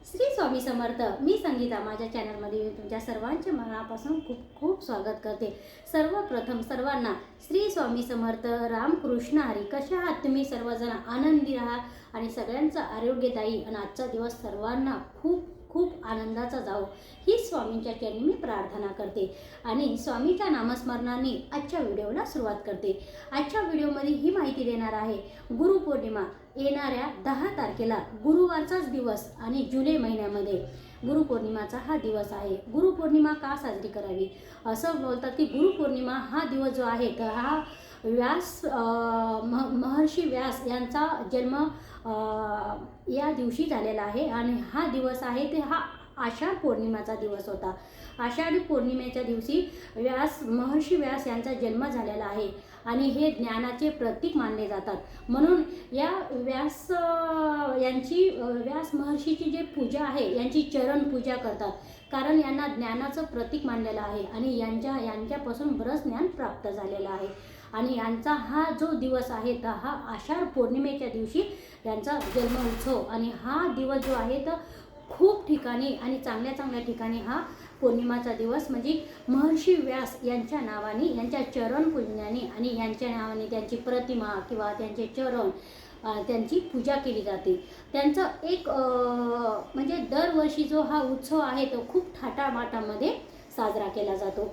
श्री स्वामी समर्थ मी संगीता. माझ्या चॅनलमध्ये मी तुमच्या सर्वांच्या मनापासून खूप खूप स्वागत करते. सर्वप्रथम सर्वांना श्री स्वामी समर्थ रामकृष्ण हरी कशा आहात तुम्ही? सर्वजण आनंदी राहा आणि सगळ्यांचं आरोग्यदायी आणि आजचा दिवस सर्वांना खूप खूप आनंदाचा जाऊ ही स्वामींच्या चरणी मी प्रार्थना करते आणि स्वामीच्या नामस्मरणाने आजच्या व्हिडिओला सुरुवात करते. आजच्या व्हिडिओमध्ये ही माहिती देणार आहे गुरुपौर्णिमा येणाऱ्या दहा तारखेला गुरुवारचाच दिवस आणि जुलै महिन्यामध्ये. गुरुपौर्णिमाचा हा दिवस आहे. गुरुपौर्णिमा का साजरी करावी? असं बोलतात की गुरुपौर्णिमा हा दिवस जो आहे तर हा व्यास मह महर्षी व्यास यांचा जन्म या दिवशी झालेला आहे आणि हा दिवस आहे ते हा आषाढ पौर्णिमेचा दिवस होता. आषाढी पौर्णिमेच्या दिवशी व्यास महर्षी व्यास यांचा जन्म झालेला आहे आणि हे ज्ञानाचे प्रतीक मानले जातात. म्हणून या व्यास यांची व्यास महर्षीची जे पूजा आहे यांची चरण पूजा करतात. कारण यांना ज्ञानाचं प्रतीक मानलेलं आहे आणि यांच्या यांच्यापासून बरंच ज्ञान प्राप्त झालेलं आहे. आणि यांचा हा जो दिवस आहे तर हा आषाढ पौर्णिमेच्या दिवशी यांचा जन्म उत्सव. आणि हा दिवस जो आहे तर खूप ठिकाणी आणि चांगल्या चांगल्या ठिकाणी हा पौर्णिमाचा दिवस म्हणजे महर्षी व्यास यांच्या नावाने यांच्या चरण पूजनाने आणि यांच्या नावाने त्यांची प्रतिमा किंवा त्यांचे चरण त्यांची पूजा केली जाते. त्यांचं एक म्हणजे दरवर्षी जो हा उत्सव आहे तो खूप थाटामाटामध्ये साजरा केला जातो.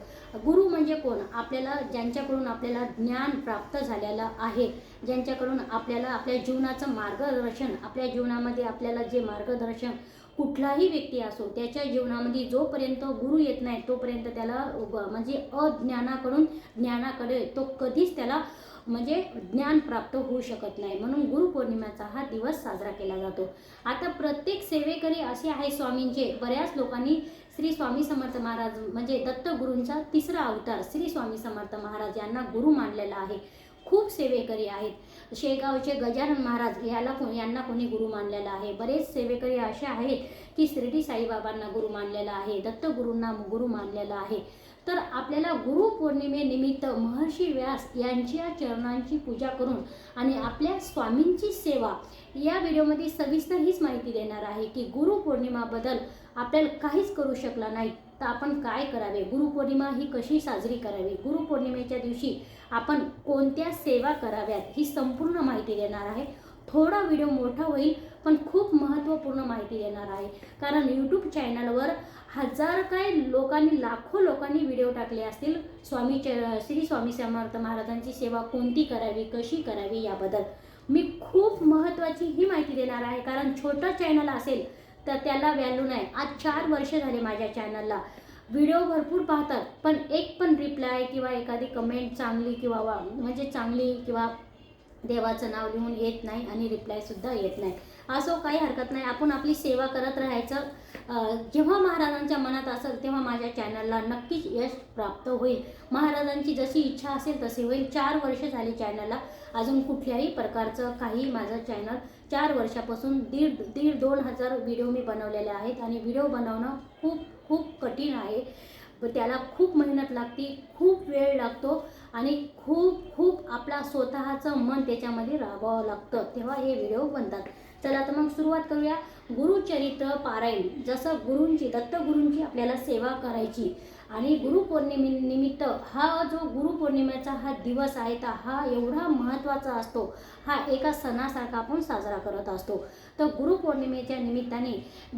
गुरु म्हणजे कोण? आपल्याला ज्यांच्याकडून आपल्याला ज्ञान प्राप्त झालेलं आहे ज्यांच्याकडून आपल्याला आपल्या जीवनाचं मार्गदर्शन आपल्या जीवनामध्ये आपल्याला जे मार्गदर्शन कुठलाही व्यक्ती असो त्याच्या जीवनामध्ये जोपर्यंत गुरु येत नाही तोपर्यंत त्याला म्हणजे अज्ञानाकडून ज्ञानाकडे तो कधीच त्याला म्हणजे ज्ञान प्राप्त होऊ शकत नाही. म्हणून गुरुपौर्णिमेचा हा दिवस साजरा केला जातो. आता प्रत्येक सेवेकरी असे आहे स्वामींचे. बऱ्याच लोकांनी श्री स्वामी समर्थ महाराज म्हणजे दत्तगुरूंचा तिसरा अवतार श्री स्वामी समर्थ महाराज यांना गुरु मानलेला आहे. खूप सेवेकरी आहेत. शेगावचे गजानन महाराज याला को यांना कोणी गुरु मानलेला आहे. बरेच सेवेकरी असे आहेत की शिर्डी साईबाबांना गुरु मानलेला आहे. दत्तगुरूंना गुरु मानलेला आहे. तर आपल्याला गुरु पौर्णिमेनिमित्त महर्षी व्यास यांच्या चरणांची पूजा करून आणि आपल्या स्वामींची सेवा या व्हिडिओमध्ये सविस्तर हीच माहिती देणार आहे की गुरुपौर्णिमाबद्दल आपल्याला काहीच करू शकला नाही. तर आपण काय करावे? गुरुपौर्णिमा ही कशी साजरी करावी? गुरुपौर्णिमेच्या दिवशी आपण कोणत्या सेवा कराव्यात ही संपूर्ण माहिती देणार आहे. थोडा व्हिडिओ मोठा होईल पण खूप महत्त्वपूर्ण माहिती देणार आहे. कारण यूट्यूब चॅनलवर हजार काय लोकांनी लाखो लोकांनी व्हिडिओ टाकले असतील. स्वामी श्री स्वामी समर्थ महाराजांची सेवा कोणती करावी कशी करावी याबद्दल. मी खूप महत्त्वाची ही माहिती देणार आहे कारण छोटं चॅनल असेल तर त्याला व्हॅल्यू नाही. आज चार वर्ष झाले माझ्या चॅनलला व्हिडिओ भरपूर पाहतात पण एक पण रिप्लाय किंवा एखादी कमेंट चांगली किंवा वा म्हणजे चांगली किंवा देवाचं नाव लिहून येत नाही आणि रिप्लायसुद्धा येत नाही. असो काही हरकत नाही. आपण आपली सेवा करत राहायचं. जेव्हा महाराजांच्या मनात असेल तेव्हा माझ्या चॅनलला नक्कीच यश प्राप्त होईल. महाराजांची जशी इच्छा असेल तशी होईल. चार वर्ष झाली चॅनलला. अजून कुठल्याही प्रकारचं काही माझं चॅनल चार वर्षापासून दीड दीड दोन हजार व्हिडिओ मी बनवलेले आहेत. आणि व्हिडिओ बनवणं खूप खूप कठीण आहे. त्याला खूप मेहनत लागते खूप वेळ लागतो. आणि खूप खूप आपला स्वतःचं मन त्याच्यामध्ये राबवावं लागतं तेव्हा हे व्हिडिओ बनतात. चला तर मग सुरुवात करूया. गुरुचरित्र पारायण. जसं गुरूंची दत्तगुरूंची आपल्याला सेवा करायची आणि गुरुपौर्णिमे निमित्त हा जो गुरुपौर्णिमेचा हा दिवस आहे तर हा एवढा महत्त्वाचा असतो. हा एका सणासारखा आपण साजरा करत असतो. तर गुरुपौर्णिमेच्या निमित्ताने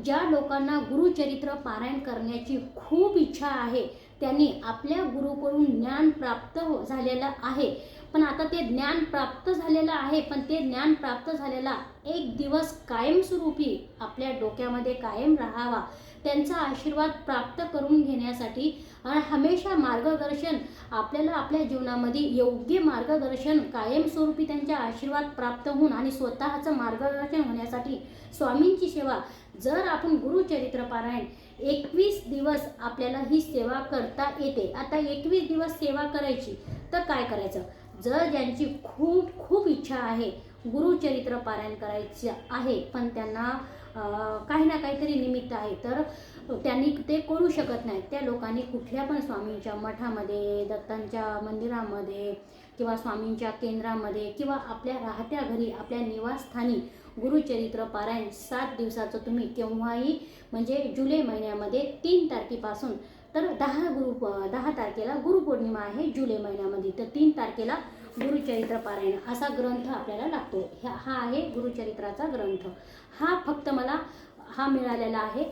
ज्या लोकांना गुरुचरित्र पारायण करण्याची खूप इच्छा आहे त्यांनी आपल्या गुरुकडून ज्ञान प्राप्त हो झालेलं आहे. पण आता ते ज्ञान प्राप्त झालेलं आहे पण ते ज्ञान प्राप्त झालेला एक दिवस कायमस्वरूपी आपल्या डोक्यामध्ये कायम राहावा. त्यांचा आशीर्वाद प्राप्त करून घेण्यासाठी आणि हमेशा मार्गदर्शन आपल्याला आपल्या जीवनामध्ये योग्य मार्गदर्शन कायमस्वरूपी त्यांच्या आशीर्वाद प्राप्त होऊन आणि स्वतःचं मार्गदर्शन होण्यासाठी स्वामींची सेवा. जर आपण गुरुचरित्र पारायण एकवीस दिवस आपल्याला ही सेवा करता येते. आता एकवीस दिवस सेवा करायची तर काय करायचं? जर ज्यांची खूप खूप इच्छा आहे गुरुचरित्र पारायण करायचं आहे पण त्यांना काही ना काहीतरी निमित्त आहे तर त्यांनी ते करू शकत नाहीत. त्या लोकांनी कुठल्या पण स्वामींच्या मठामध्ये दत्तांच्या मंदिरामध्ये किंवा स्वामींच्या केंद्रामध्ये किंवा आपल्या राहत्या घरी आपल्या निवासस्थानी गुरुचरित्र पारायण सात दिवसाचं तुम्ही केव्हाही म्हणजे जुलै महिन्यामध्ये तीन तारखेपासून तर दहा गुरु दहा तारखेला गुरुपौर्णिमा आहे जुलै महिन्यामध्ये. तर तीन तारखेला गुरुचरित्र पारायण असा ग्रंथ आपल्याला लागतो. ह्या हा आहे गुरुचरित्राचा ग्रंथ. हा फक्त मला हा मिळालेला आहे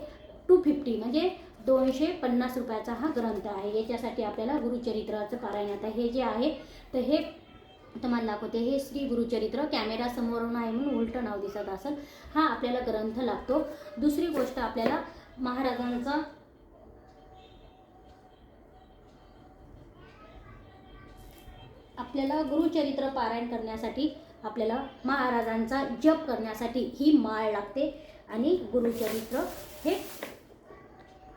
टू फिफ्टी म्हणजे दोनशे पन्नास रुपयाचा हा ग्रंथ आहे. याच्यासाठी आपल्याला गुरुचरित्राचं पारायण आता हे जे आहे तर हे तुम्हाला दाखवते. हे श्री गुरुचरित्र कॅमेरा समोरून आहे म्हणून उलटं नाव दिसत असेल. हा आपल्याला ग्रंथ लागतो. दुसरी गोष्ट आपल्याला महाराजांचा आपल्याला गुरुचरित्र पारायण करण्यासाठी आपल्याला महाराजांचा जप करण्यासाठी ही माळ लागते आणि गुरुचरित्र हे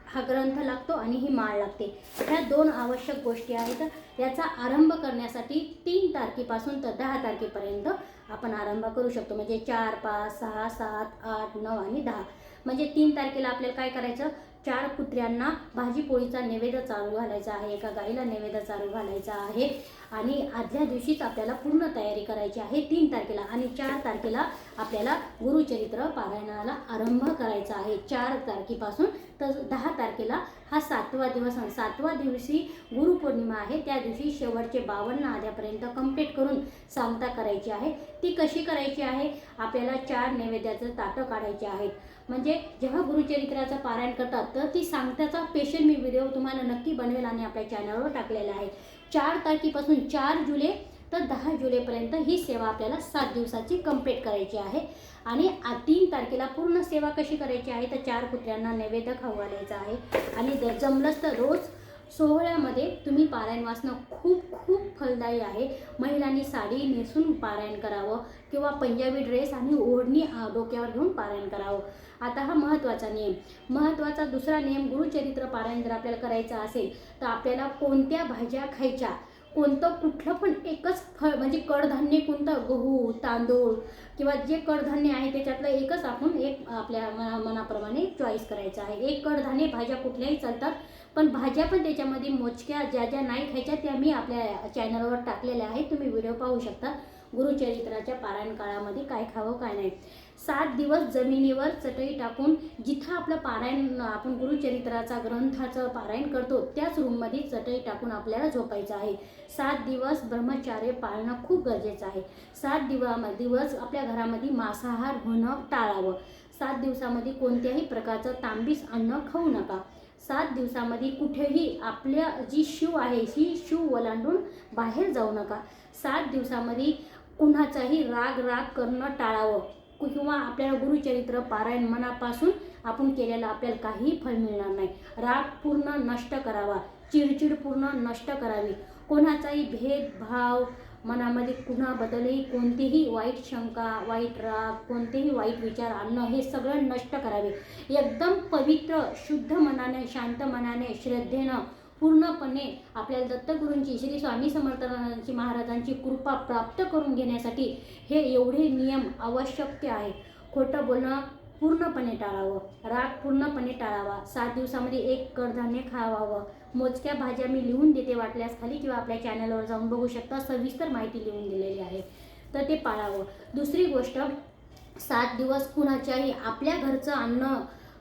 हा ग्रंथ लागतो आणि ही माळ लागते. ह्या दोन आवश्यक गोष्टी आहेत. याचा आरंभ करण्यासाठी तीन तारखेपासून तर दहा तारखेपर्यंत आपण आरंभ करू शकतो. म्हणजे चार पाच सहा सात आठ नऊ आणि दहा. म्हणजे तीन तारखेला आपल्याला काय करायचं? चार कुत्र्यांना भाजीपोळीचा नैवेद्य चालू घालायचा आहे एका गाईला नैवेद्य चालू घालायचा आहे. आणि आदल्या दिवशीच आपल्याला पूर्ण तयारी करायची आहे तीन तारखेला आणि चार तारखेला आपल्याला गुरुचरित्र पारायणाला आरंभ करायचा आहे. चार तारखेपासून तर दहा तारखेला हा सातवा दिवस आहे सातवा दिवशी गुरुपौर्णिमा आहे त्या दिवशी शेवटचे बावन्न आध्यापर्यंत कंप्लीट करून सांगता करायची आहे. ती कशी करायची आहे? आपल्याला चार नैवेद्याचं ताटं काढायचे आहेत. म्हणजे जेव्हा गुरुचरित्राचं पारायण करतात तर ती सांगताचा स्पेशल मी व्हिडिओ तुम्हाला नक्की बनवेल आणि आपल्या चॅनलवर टाकलेला आहे. चार तारखेपासून चार जुलै तर दहा जुलैपर्यंत ही सेवा आपल्याला सात दिवसाची कंप्लीट करायची आहे. आणि तीन तारखेला पूर्ण सेवा कशी करायची आहे तर चार कुत्र्यांना नैवेद्य खाऊ घालायचा आहे. आणि द- जमलंच तर रोज सोहळ्यामध्ये तुम्ही पारायण वाचणं खूप खूप फलदायी आहे. महिलांनी साडी नेसून पारायण करावं किंवा पंजाबी ड्रेस आणि ओढणी डोक्यावर घेऊन पारायण करावं. आता हा महत्त्वाचा नियम. महत्त्वाचा दुसरा नियम गुरुचरित्र पारायण जर आपल्याला करायचं असेल तर आपल्याला कोणत्या भाज्या खायच्या? कोणतं कुठलं पण एकच फळ म्हणजे कडधान्य कोणतं? गहू तांदूळ किंवा जे कडधान्य आहे त्याच्यातलं एकच आपण एक आपल्या मना मनाप्रमाणे चॉईस करायचं आहे. एक कडधान्य भाज्या कुठल्याही चालतात पण भाज्या पण त्याच्यामध्ये मोजक्या ज्या ज्या नाही खायच्या त्या मी आपल्या चॅनलवर टाकलेल्या आहेत. तुम्ही व्हिडिओ पाहू शकता. गुरुचरित्राच्या पारायण काळामध्ये काय खावं काय नाही. सात दिवस जमिनीवर चटई टाकून जिथं आपलं पारायण आपण गुरुचरित्राचा ग्रंथाचं पारायण करतो त्याच रूममध्ये चटई टाकून आपल्याला झोपायचं आहे. सात दिवस ब्रह्मचार्य पाळणं खूप गरजेचं आहे. सात दिवा दिवस आपल्या घरामध्ये मांसाहार होणं टाळावं. सात दिवसामध्ये कोणत्याही प्रकारचं तांबीस अन्न खाऊ नका. सात दिवसामध्ये कुठेही आपल्या जी शिव आहे ही शिव ओलांडून बाहेर जाऊ नका. सात दिवसामध्ये कुणाचाही राग राग करणं टाळावं. किंवा आपल्याला गुरुचरित्र पारायण मनापासून आपण केलेलं आपल्याला काही फळ मिळणार नाही. राग पूर्ण नष्ट करावा चिडचिड पूर्ण नष्ट करावी. कोणाचाही भेदभाव मनामध्ये कुणाबद्दलही कोणतीही वाईट शंका वाईट राग कोणतेही वाईट विचार आणणं हे सगळं नष्ट करावे. एकदम पवित्र शुद्ध मनाने शांत मनाने श्रद्धेनं पूर्णपणे आपल्याला दत्तगुरूंची श्री स्वामी समर्थांची महाराजांची कृपा प्राप्त करून घेण्यासाठी हे एवढे नियम आवश्यक आहे खोटं बोलणं पूर्णपणे टाळावं. राग पूर्णपणे टाळावा. सात दिवसामध्ये एक कडधान्य खावावं. मोजक्या भाज्या मी लिहून देते वाटल्यास खाली किंवा आपल्या चॅनलवर जाऊन बघू शकता. सविस्तर माहिती लिहून दिलेली आहे. तर ते पाळावं. दुसरी गोष्ट सात दिवस कुणाच्याही आपल्या घरचं अन्न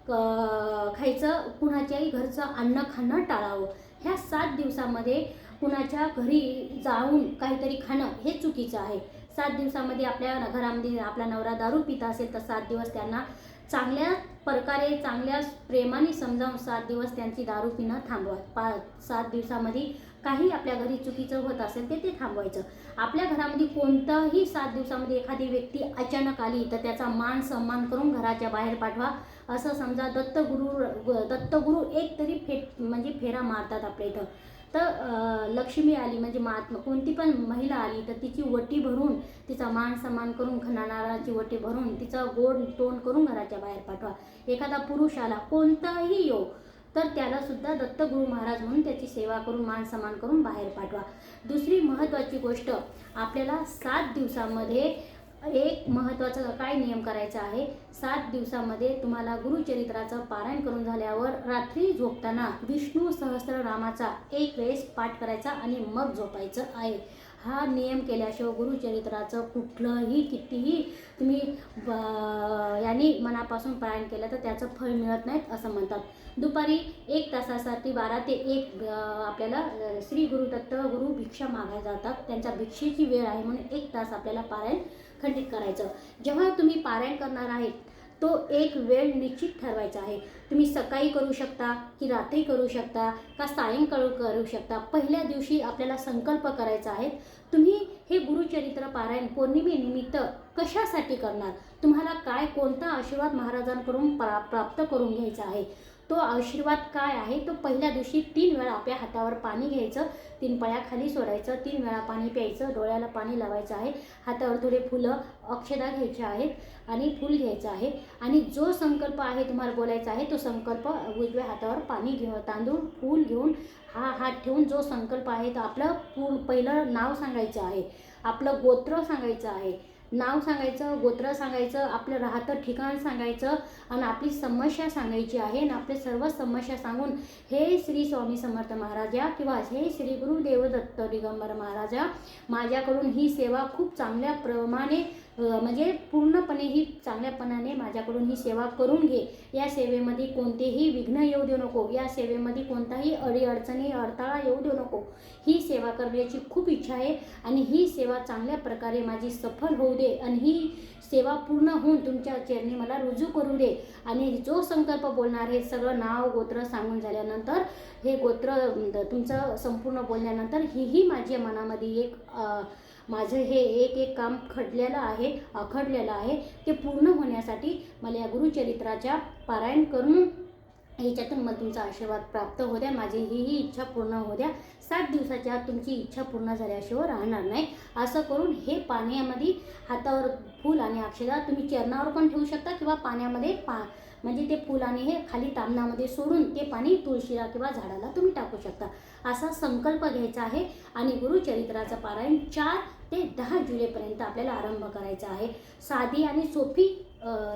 क- खायचं कुणाच्याही घरचं अन्न खाणं टाळावं. ह्या सात दिवसामध्ये कुणाच्या घरी जाऊन काहीतरी खाणं हे चुकीचं आहे. सात दिवसामध्ये आपल्या घरामध्ये आपला नवरा दारू पित असेल तर सात दिवस त्यांना चांगल्या प्रकारे चांगल्या प्रेमाने समजावून सात दिवस त्यांची दारू पिणं थांबवा. पा सात दिवसामध्ये काही आपल्या घरी चुकीचं होत असेल ते ते थांबवायचं. आपल्या घरामध्ये कोणताही सात दिवसामध्ये एखादी व्यक्ती अचानक आली तर त्याचा मान सन्मान करून घराच्या बाहेर पाठवा. असं समजा दत्तगुरू दत्तगुरू एक तरी फे म्हणजे फेरा मारतात आपल्या इथं. तर लक्ष्मी आली म्हणजे महात्मा कोणती पण महिला आली तर तिची वटी भरून तिचा मान सन्मान करून खणानाराची वटी भरून तिचं गोड तोंड करून घराच्या बाहेर पाठवा. एखादा पुरुष आला कोणताही येऊ तर त्यालासुद्धा दत्तगुरु महाराज म्हणून त्याची सेवा करून मान सन्मान करून बाहेर पाठवा. दुसरी महत्त्वाची गोष्ट आपल्याला सात दिवसामध्ये एक महत्त्वाचा काय नियम करायचा आहे? सात दिवसामध्ये तुम्हाला गुरुचरित्राचं पारायण करून झाल्यावर रात्री झोपताना विष्णू सहस्त्रनामाचा एक वेळेस पाठ करायचा आणि मग झोपायचं आहे. हा नियम केल्याशिवाय गुरुचरित्राचं कुठलंही कितीही तुम्ही ब- यांनी मनापासून पारायण केलं तर त्याचं फळ मिळत नाहीत असं म्हणतात. दुपारी एक तासासाठी बारा ते एक आपल्याला श्री गुरु दत्त गुरु भिक्षा मागायला जातात. त्यांच्या भिक्षेची वेळ आहे म्हणून एक तास आपल्याला पारायण खंडित करायचं. जेव्हा तुम्ही पारायण करणार आहे तो एक वेळ निश्चित ठरवायचा आहे. तुम्ही सकाळी करू शकता की रात्री करू शकता का सायंकाळ करू शकता? पहिल्या दिवशी आपल्याला संकल्प करायचा आहे. तुम्ही हे गुरुचरित्र पारायण पौर्णिमेनिमित्त कशासाठी करणार? तुम्हाला काय कोणता आशीर्वाद महाराजांकडून प्रा प्राप्त करून घ्यायचा आहे? तो आशीर्वाद काय आहे? तो पहिल्या दिवशी तीन वेळा आपल्या हातावर पाणी घ्यायचं तीन पळ्या सोडायचं तीन वेळा पाणी प्यायचं डोळ्याला पाणी लावायचं आहे हातावर थोडे फुलं अक्षदा घ्यायच्या आहेत आणि फूल घ्यायचं आहे. आणि जो संकल्प आहे तुम्हाला बोलायचा आहे तो संकल्प उजव्या हातावर पाणी घेऊन तांदूळ फूल घेऊन हा हात ठेवून जो संकल्प आहे तो आपलं पू पहिलं नाव सांगायचं आहे आपलं गोत्र सांगायचं आहे. नाव सांगायचं गोत्र सांगायचं आपलं राहतं ठिकाण सांगायचं आणि आपली समस्या सांगायची आहे आणि आपले सर्व समस्या सांगून हे श्री स्वामी समर्थ महाराजा किंवा हे श्री गुरु देवदत्त दिगंबर महाराजा माझ्याकडून ही सेवा खूप चांगल्या प्रमाणे म्हणजे पूर्णपणे ही चांगल्यापणाने माझ्याकडून ही सेवा करून घे. या सेवेमध्ये कोणतेही विघ्न येऊ देऊ नको. या सेवेमध्ये कोणताही अडीअडचणी अडथळा येऊ देऊ नको. ही सेवा करण्याची खूप इच्छा आहे आणि ही सेवा चांगल्या प्रकारे माझी सफल होऊ दे आणि ही सेवा पूर्ण होऊन तुमच्या चरणी मला रुजू करू दे. आणि जो संकल्प बोलणार हे सगळं नाव गोत्र सांगून झाल्यानंतर हे गोत्र तुमचं संपूर्ण बोलल्यानंतर हीही माझ्या मनामध्ये एक माझं हे एक एक काम खडलेलं आहे आखडलेलं आहे ते पूर्ण होण्यासाठी मला या गुरुचरित्राच्या पारायण करून याच्यातून मग तुमचा आशीर्वाद प्राप्त होऊ द्या. माझी ही ही इच्छा पूर्ण होऊ द्या. सात दिवसाच्या आत तुमची इच्छा पूर्ण झाल्याशिवाय राहणार नाही. असं करून हे पाण्यामध्ये हातावर फूल आणि अक्षदा तुम्ही चरणावर पण ठेवू शकता किंवा पाण्यामध्ये पा म्हणजे ते फूल आणि हे खाली तामणामध्ये सोडून ते पाणी तुळशीला किंवा झाडाला तुम्ही टाकू शकता. असा संकल्प घ्यायचा आहे आणि गुरुचरित्राचं पारायण चार ते दहा जुलैपर्यंत आपल्याला आरंभ करायचा आहे. साधी आणि सोपी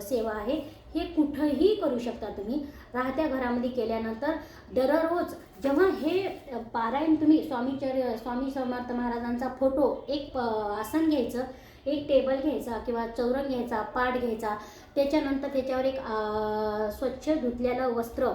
सेवा आहे. हे कुठंही करू शकता तुम्ही. राहत्या घरामध्ये केल्यानंतर दररोज जेव्हा हे पारायण तुम्ही स्वामीचर स्वामी समर्थ महाराजांचा फोटो एक प आसन घ्यायचं एक टेबल घ्यायचा किंवा चौरंग घ्यायचा पाट घ्यायचा त्याच्यानंतर त्याच्यावर एक स्वच्छ धुतलेलं वस्त्र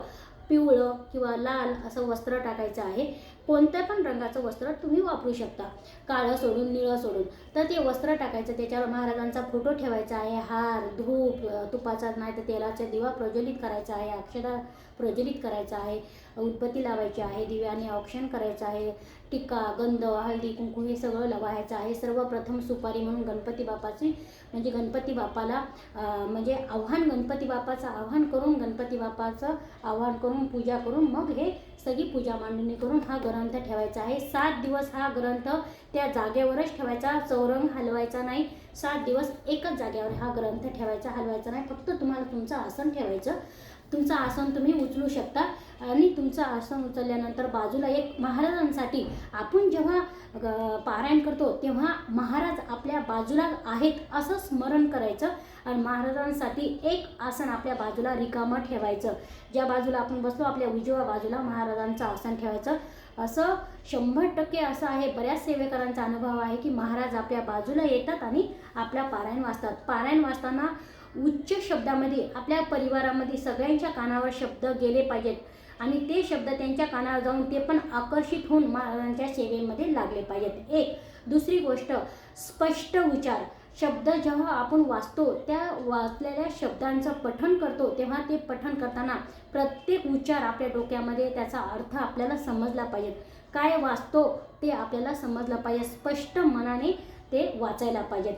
पिवळं किंवा लाल असं वस्त्र टाकायचं आहे. कोणत्या पण रंगाचं वस्त्र तुम्ही वापरू शकता. काळं सोडून निळं सोडून. तर ते वस्त्र टाकायचं त्याच्यावर महाराजांचा फोटो ठेवायचा आहे. हार धूप तुपाचा नाही तर तेलाचा दिवा प्रज्वलित करायचा आहे. अक्षरा प्रज्वलित करायचा आहे. उत्पत्ती लावायची आहे. दिव्याने औक्षण करायचं आहे. टिक्का गंध हळदी कुंकू हे सगळं लावायचं आहे. सर्वप्रथम सुपारी म्हणून गणपती बापाची म्हणजे गणपती बापाला म्हणजे आव्हान गणपती बापाचं आव्हान करून गणपती बापाचं आव्हान करून पूजा करून मग हे सगळी पूजा मांडणी करून हा ग्रंथ ठेवायचा आहे. सात दिवस हा ग्रंथ त्या जागेवरच ठेवायचा चौरंग हलवायचा नाही. सात दिवस एकच जागेवर हा ग्रंथ ठेवायचा हलवायचा नाही. फक्त तुम्हाला तुमचं आसन ठेवायचं. तुमचं आसन तुम्ही उचलू शकता. आणि तुमचं आसन उचलल्यानंतर बाजूला एक महाराजांसाठी आपण जेव्हा पारायण करतो तेव्हा महाराज आपल्या बाजूला आहेत असं स्मरण करायचं. आणि महाराजांसाठी एक आसन आपल्या बाजूला रिकामं ठेवायचं. ज्या बाजूला आपण बसलो आपल्या उजव्या बाजूला महाराजांचं आसन ठेवायचं. असं शंभर टक्के असं आहे. बऱ्याच सेवेकरांचा अनुभव आहे की महाराज आपल्या बाजूला येतात आणि आपल्या पारायण वाचतात. पारायण वाचताना उच्च शब्दामध्ये आपल्या परिवारामध्ये सगळ्यांच्या कानावर शब्द गेले पाहिजेत. आणि ते शब्द त्यांच्या कानावर जाऊन ते पण आकर्षित होऊन महाराजांच्या सेवेमध्ये लागले पाहिजेत. एक दुसरी गोष्ट स्पष्ट उच्चार शब्द जेव्हा आपण वाचतो त्या वाचलेल्या शब्दांचं पठण करतो तेव्हा ते पठण करताना प्रत्येक उच्चार आपल्या डोक्यामध्ये त्याचा अर्थ आपल्याला समजला पाहिजे. काय वाचतो ते आपल्याला समजलं पाहिजे. स्पष्ट मनाने ते वाचायला पाहिजेत.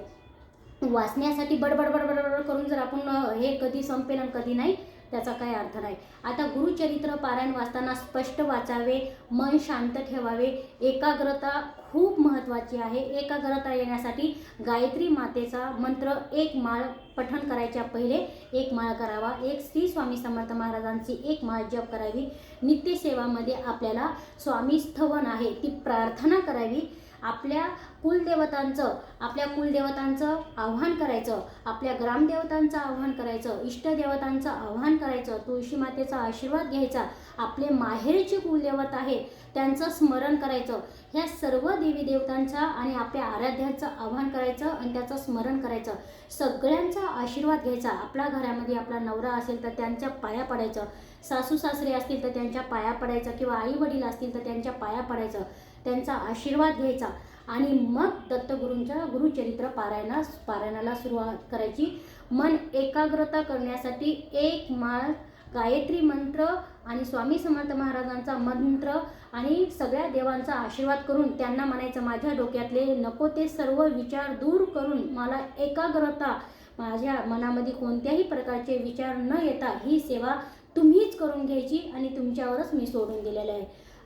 वाचण्यासाठी बडबड बडबड बडबड करून जर आपण हे कधी संपेल आणि कधी नाही त्याचा काही अर्थ नाही. आता गुरुचरित्र पारायण वाचताना स्पष्ट वाचावे मन शांत ठेवावे. एकाग्रता खूप महत्त्वाची आहे. एकाग्रता येण्यासाठी गायत्री मातेचा मंत्र एक माळ पठण करायच्या पहिले एक माळ करावा. एक श्री स्वामी समर्थ महाराजांची एक माळ जप करावी. नित्यसेवामध्ये आपल्याला स्वामी स्थवन आहे. ती प्रार्थना करावी. आपल्या कुलदेवतांचं आपल्या कुलदेवतांचं आव्हान करायचं आपल्या ग्रामदेवतांचं आव्हान करायचं इष्टदेवतांचं आव्हान करायचं तुळशी मातेचा आशीर्वाद घ्यायचा आपले माहेरचे कुलदेवत आहे त्यांचं स्मरण करायचं ह्या सर्व देवी देवतांचा आणि आपल्या आराध्यांचं आव्हान करायचं आणि त्याचं स्मरण करायचं. सगळ्यांचा आशीर्वाद घ्यायचा. आपल्या घरामध्ये आपला नवरा असेल तर त्यांच्या पाया पडायचं. सासू सासरे असतील तर त्यांच्या पाया पडायचं किंवा आई वडील असतील तर त्यांच्या पाया पडायचं. त्यांचा आशीर्वाद घ्यायचा. आणि मग दत्तगुरूंच्या गुरुचरित्र पारायणास पारायणाला सुरुवात करायची. मन एकाग्रता करण्यासाठी एक माळ गायत्री मंत्र आणि स्वामी समर्थ महाराजांचा मंत्र आणि सगळ्या देवांचा आशीर्वाद करून त्यांना म्हणायचं माझ्या डोक्यातले नको ते सर्व विचार दूर करून मला एकाग्रता माझ्या मनामध्ये कोणत्याही प्रकारचे विचार न येता ही सेवा तुम्हीच करून घ्यायची आणि तुमच्यावरच मी सोडून दिलेलं आहे.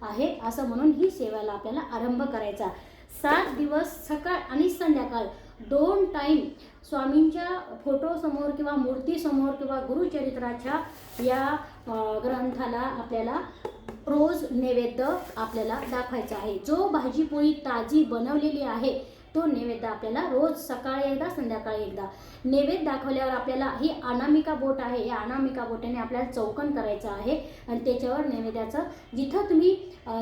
आहे असं म्हणून ही सेवाला आपल्याला आरंभ करायचा. सात दिवस सकाळ आणि संध्याकाळ दोन टाईम स्वामींच्या फोटोसमोर किंवा मूर्तीसमोर किंवा गुरुचरित्राच्या या ग्रंथाला आपल्याला रोज नैवेद्य आपल्याला दाखवायचा आहे. जो भाजीपोळी ताजी बनवलेली आहे तो नैवेद्य आपल्याला रोज सकाळी एकदा संध्याकाळी एकदा. नैवेद्य दाखवल्यावर आपल्याला ही अनामिका बोट आहे. या अनामिका बोटाने आपल्याला चौकन करायचं आहे आणि त्याच्यावर नैवेद्याचं जिथं तुम्ही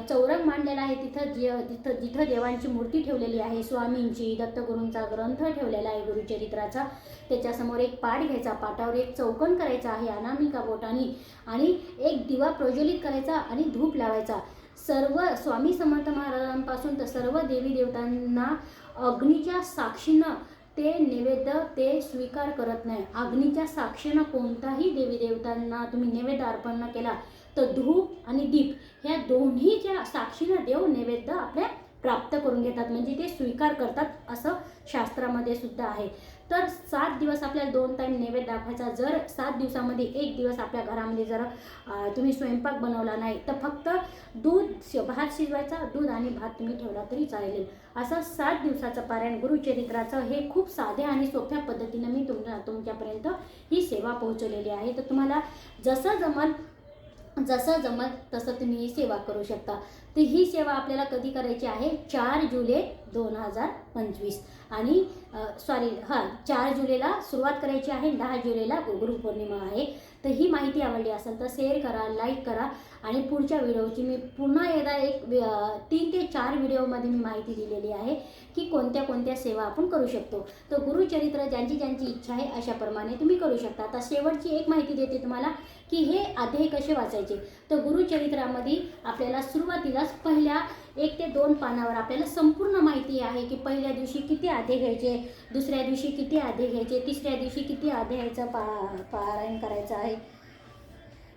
चौरंग मांडलेला आहे तिथं जे तिथं जिथं देवांची मूर्ती ठेवलेली आहे स्वामींची दत्तगुरूंचा ग्रंथ ठेवलेला आहे गुरुचरित्राचा त्याच्यासमोर एक पाठ घ्यायचा. पाटावर एक चौकन करायचा आहे अनामिका बोटाने आणि एक दिवा प्रज्वलित करायचा आणि धूप लावायचा. सर्व स्वामी समर्थ महाराजांपासून तर सर्व देवी देवतांना अग्नीच्या साक्षीनं ते नैवेद्य ते स्वीकार करत नाही. अग्नीच्या साक्षीनं कोणताही देवी देवतांना तुम्ही नैवेद्य अर्पण न केला तर धूप आणि दीप ह्या दोन्हीच्या साक्षीनं देव नैवेद्य आपल्या प्राप्त करून घेतात. म्हणजे ते स्वीकार करतात असं शास्त्रामध्ये सुद्धा आहे. तर सात दिवस आपल्याला दोन टाईम नैवेद्य दाखवायचा. जर सात दिवसामध्ये एक दिवस आपल्या घरामध्ये जर तुम्ही स्वयंपाक बनवला नाही तर फक्त दूध शि- भात शिजवायचा दूध आणि भात तुम्ही ठेवला तरी चालेल. असं सात दिवसाचं पारायण गुरुचरित्राचं हे खूप साध्या आणि सोप्या पद्धतीनं मी तुमच्या तुमच्यापर्यंत ही सेवा पोहोचवलेली आहे. तर तुम्हाला जसं जमल जसं जमल तसं तुम्ही ही सेवा करू शकता. तर ही सेवा आपल्याला कधी करायची आहे? चार जुलै दोन हजार पंचवीस. आणि सॉरी हां चार जुलैला सुरुवात करायची आहे. दहा जुलैला गुरुपौर्णिमा आहे. तर ही माहिती आवडली असेल तर शेअर करा लाईक करा. आणि पुढच्या व्हिडिओची मी पुन्हा एकदा एक तीन ते चार व्हिडिओमध्ये मी माहिती दिलेली आहे की कोणत्या कोणत्या सेवा आपण करू शकतो. तर गुरुचरित्र ज्यांची ज्यांची इच्छा आहे अशाप्रमाणे तुम्ही करू शकता. आता शेवटची एक माहिती देते तुम्हाला की हे अध्याय कसे वाचायचे. तर गुरुचरित्रामध्ये आपल्याला सुरुवातीलाच पहिल्या एक ते दोन पानावर आपल्याला संपूर्ण माहिती आहे की पहिल्या दिवशी किती आधे घ्यायचे दुसऱ्या दिवशी किती आधे घ्यायचे तिसऱ्या दिवशी किती अध्यायाचं पा पारायण करायचं आहे.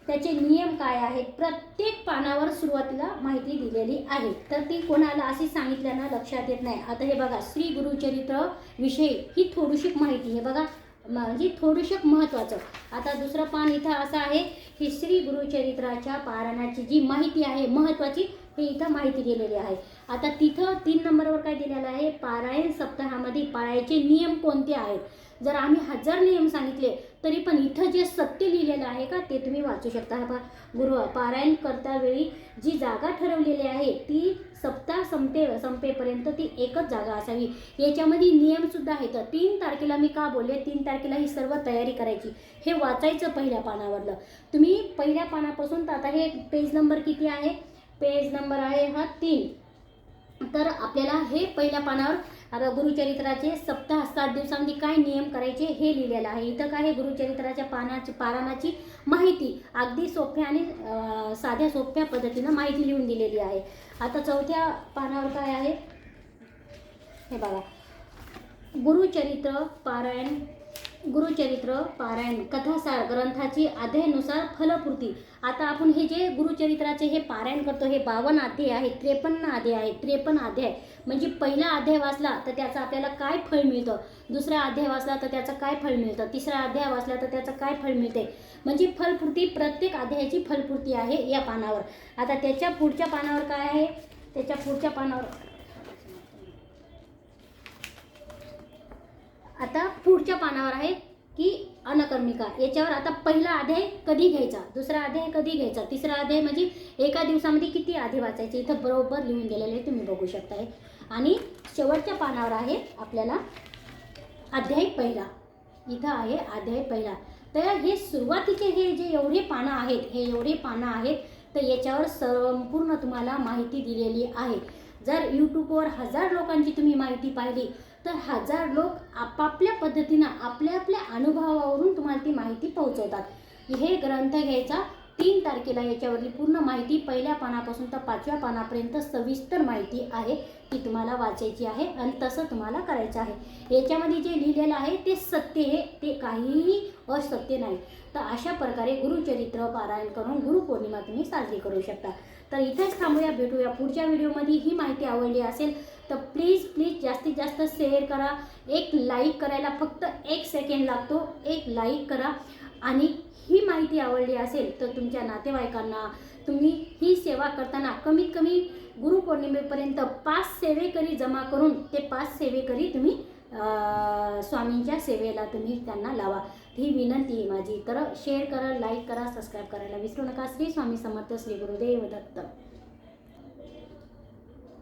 त्याचे नियम काय आहेत? प्रत्येक पानावर सुरुवातीला माहिती दिलेली आहे. तर ती कोणाला अशी सांगितल्यानं लक्षात येत नाही. आता हे बघा श्री गुरुचरित्र विषयी ही थोडीशी माहिती. हे बघा म्हणजे थोडंसं महत्त्वाचं. आता दुसरं पान इथं असं आहे की श्री गुरुचरित्राच्या पारायणाची जी माहिती आहे महत्त्वाची हे इथं माहिती दिलेली आहे. आता तिथं तीन नंबरवर काय दिलेलं आहे? पारायण सप्ताहामध्ये पाळायचे नियम कोणते आहेत? जर आम्ही हजार नियम सांगितले तरी पण इथं जे सत्य लिहिलेलं आहे का ते तुम्ही वाचू शकता. पा गुरु पारायण करता वेळी जी जागा ठरवलेली आहे ती सप्ताह संपे संपेपर्यंत ती एकच जागा असावी. याच्यामध्ये नियमसुद्धा आहेत. तीन तारखेला मी का बोलले? तीन तारखेला ही सर्व तयारी करायची. हे वाचायचं पहिल्या पानावरलं. तुम्ही पहिल्या पानापासून तर आता हे पेज नंबर किती आहे? पेज नंबर आहे हा तीन. तर आपल्याला हे पहिल्या पानावर आता गुरुचरित्राचे सप्ताह सात दिवसांमध्ये काय नियम करायचे हे लिहिलेलं आहे. इथं काय हे गुरुचरित्राच्या पानाची पारायणाची माहिती. अगदी सोप्या आणि साध्या सोप्या पद्धतीनं माहिती लिहून दिलेली आहे. आता चौथ्या पानावर काय आहे? हे बघा. गुरुचरित्र पारायण गुरुचरित्र पारायण कथासार ग्रंथाची अध्यायानुसार फलपूर्ती. आता आपण हे जे गुरुचरित्राचे हे पारायण करतो हे बावन्न अध्याय आहे त्रेपन्न अध्याय आहे त्रेपन्न अध्याय. म्हणजे पहिला अध्याय वाचला तर त्याचं आपल्याला काय फळ मिळतं? दुसरा अध्याय वाचला तर त्याचं काय फळ मिळतं? तिसरा अध्याय वाचला तर त्याचं काय फळ मिळते? म्हणजे फलपूर्ती प्रत्येक अध्यायाची फलपूर्ती आहे या पानावर. आता त्याच्या पुढच्या पानावर काय आहे? त्याच्या पुढच्या पानावर आता पुढच्या पानावर आहे की अनकर्मिका याच्यावर आता पहिला अध्याय कधी घ्यायचा? दुसरा अध्याय कधी घ्यायचा? तिसरा अध्याय म्हणजे एका दिवसामध्ये किती अध्याय वाचायचे? इथं बरोबर लिहून गेलेले तुम्ही बघू शकताय. आणि शेवटच्या पानावर आहे आपल्याला अध्याय पहिला. इथं आहे अध्याय पहिला. तर हे सुरुवातीचे हे जे एवढे पानं आहेत हे एवढे पानं आहेत तर याच्यावर संपूर्ण तुम्हाला माहिती दिलेली आहे. जर यूट्यूबवर हजार लोकांची तुम्ही माहिती पाहिली तर हजार लोक आपापल्या पद्धतीनं आपल्या आपल्या अनुभवावरून तुम्हाला ती माहिती पोहोचवतात. हे ग्रंथ घ्यायचा तीन तारखेला याच्यावरली पूर्ण माहिती पहिल्या पानापासून तर पाचव्या पानापर्यंत सविस्तर माहिती आहे ती तुम्हाला वाचायची आहे आणि तसं तुम्हाला करायचं आहे. याच्यामध्ये जे लिहिलेलं आहे ते सत्य आहे ते काहीही असत्य नाही. तर अशा प्रकारे गुरुचरित्र पारायण करून गुरुपौर्णिमा तुम्ही साजरी करू शकता. तर इथेच थांबूया भेटूया पुढच्या व्हिडिओमध्ये. ही माहिती आवडली असेल तर प्लीज प्लीज जास्तीत जास्त शेअर करा. एक लाईक करायला फक्त एक सेकंड लागतो. एक लाईक करा. आणि ही माहिती आवडली असेल तर तुमच्या नातेवाईकांना तुम्ही ही सेवा करताना कमीत कमी गुरुपौर्णिमेपर्यंत पाच सेवेकरी जमा करून ते पाच सेवेकरी तुम्ही स्वामींच्या सेवेला तुम्ही त्यांना लावा. ही विनंती आहे माझी. तर शेअर करा लाईक करा सबस्क्राईब करायला विसरू नका. श्री स्वामी समर्थ श्री गुरुदेव दत्त.